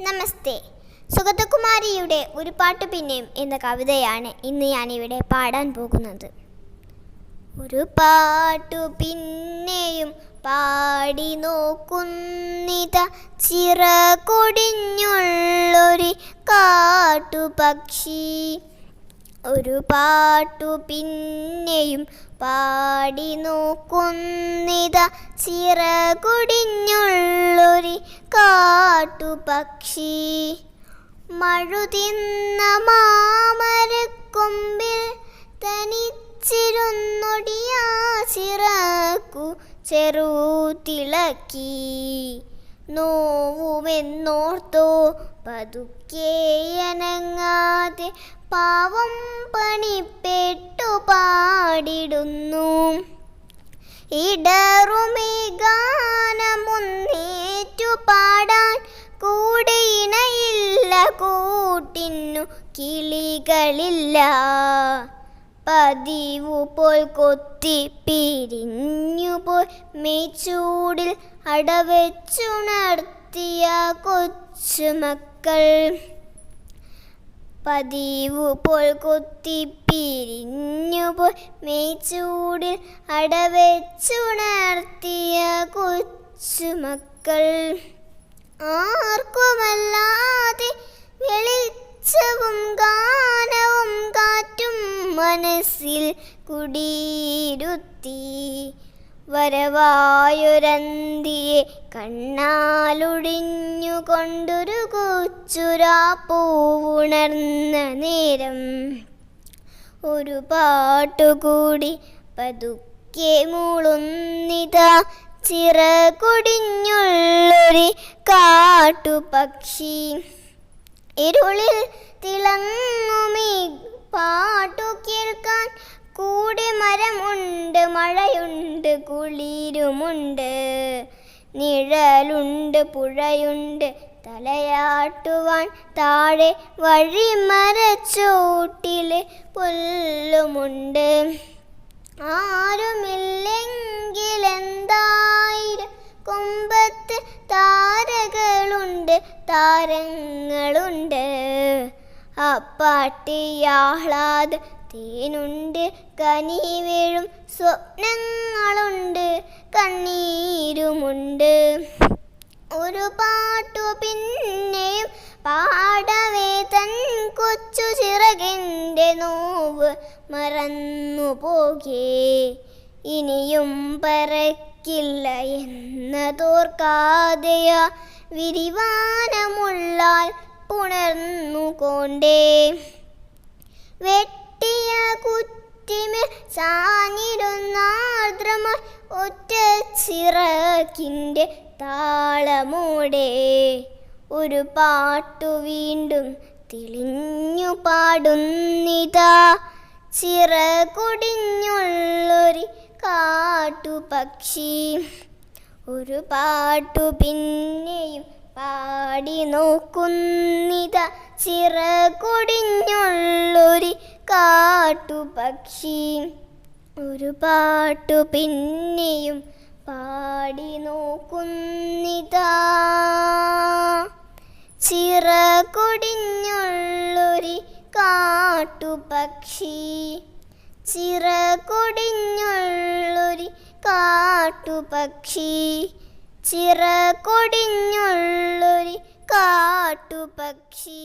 നമസ്തേ. സുഗതകുമാരിയുടെ ഒരു പാട്ട് പിന്നെയും എന്ന കവിതയാണ് ഇന്ന് ഞാനിവിടെ പാടാൻ പോകുന്നത്. ഒരു പാട്ടു പിന്നെയും പാടി നോക്കുന്നിത ചിറകൊടിഞ്ഞുള്ളൊരു കാട്ടുപക്ഷി. ഒരു പാട്ടു പിന്നെയും പാടി നോക്കുന്നിത ചിറകുടിഞ്ഞുള്ളൊരു കാട്ടുപക്ഷി. മഴുതിന്ന മാമരക്കൊമ്പിൽ തനിച്ചിരുന്നൊടിയാശിറക്കു ചെറുതിളക്കി നോവുമെന്നോർത്തോ പതുക്കെ അനങ്ങാതെ പാവം പണിപ്പെട്ടു പാടിടുന്നു. ഇടറുമേ ഗാനമൊന്നേറ്റു പാടാൻ കൂടെ ഇണയില്ല കൂട്ടിന്നു കിളികളില്ല. പതിവു പോൽ കൊത്തി പിരിഞ്ഞു പോയി മേച്ചൂടിൽ അടവെച്ചുണർത്തിയ കൊച്ചുമക്കൾ പതിവു പോൽ കൊത്തി പിരിഞ്ഞു പോയി. മെയ്ച്ചൂടിൽ അടവെച്ചുണർത്തിയ കൊച്ചുമക്കൾ ആർക്കുമല്ലാതെ വെളിച്ചവും ഗാനവും കാറ്റും മനസ്സിൽ കുടിയിരുത്തി. വരവായൊരന്തിയെ കണ്ണാലൊടിഞ്ഞുകൊണ്ടൊരു കൊച്ചുരാ പൂവുണർന്ന നേരം. ഒരു പാട്ടുകൂടി പതുക്കെ മൂളുന്നിതാ ചിറകൊടിഞ്ഞുള്ളൊരു കാട്ടുപക്ഷി. ഇരുളിൽ തിളങ്ങുമീ പാട്ടു കേൾക്കാൻ കൂടെ മരമുണ്ട് മഴയുണ്ട് കുളിരുമുണ്ട് നിഴലുണ്ട് പുഴയുണ്ട്. തലയാട്ടുവാൻ താഴെ വഴിമരച്ചോട്ടിൽ പുല്ലുമുണ്ട്. ആരുമില്ലെങ്കിലെന്തായിരം കുമ്പത്ത് താരകളുണ്ട് താരങ്ങളുണ്ട്. അപ്പാട്ടിയാഹ്ലാദ തേനുണ്ട് കനി വീഴും സ്വപ്നങ്ങളുണ്ട് കണ്ണീരുമുണ്ട്. ഒരു പാട്ടു പിന്നെയും പാടവേ തൻ കൊച്ചു ചിറകിന്റെ നോവ് മറന്നു പോകേ. ഇനിയും പറക്കില്ല എന്നതോർക്കാതെയ വിരിവാനമുള്ളാൽ പുണർന്നുകൊണ്ടേ. വെട്ടിയ കുറ്റിമേൽ ചാഞ്ഞിരുന്നാർദ്രമ ഒറ്റ ചിറക്കിന്റെ താളമൂടെ. ഒരു പാട്ടു വീണ്ടും തെളിഞ്ഞു പാടുന്നിതാ. ചിറകൊടിഞ്ഞുള്ളൊരു കാട്ടുപക്ഷി. ഒരു പാട്ടു പിന്നെയും പാടി നോക്കുന്നിത. ചിറകൊടിഞ്ഞുള്ളൊരു കാട്ടുപക്ഷി ഒരു പാട്ടു പിന്നെയും പാടി നോക്കുന്നിതാ. ചിറകൊടിഞ്ഞുള്ളൊരു കാട്ടുപക്ഷി ചിറകൊടിഞ്ഞുള്ളൊരു കാട്ടുപക്ഷി ചിറകൊടിഞ്ഞുള്ളൊരു കാട്ടുപക്ഷി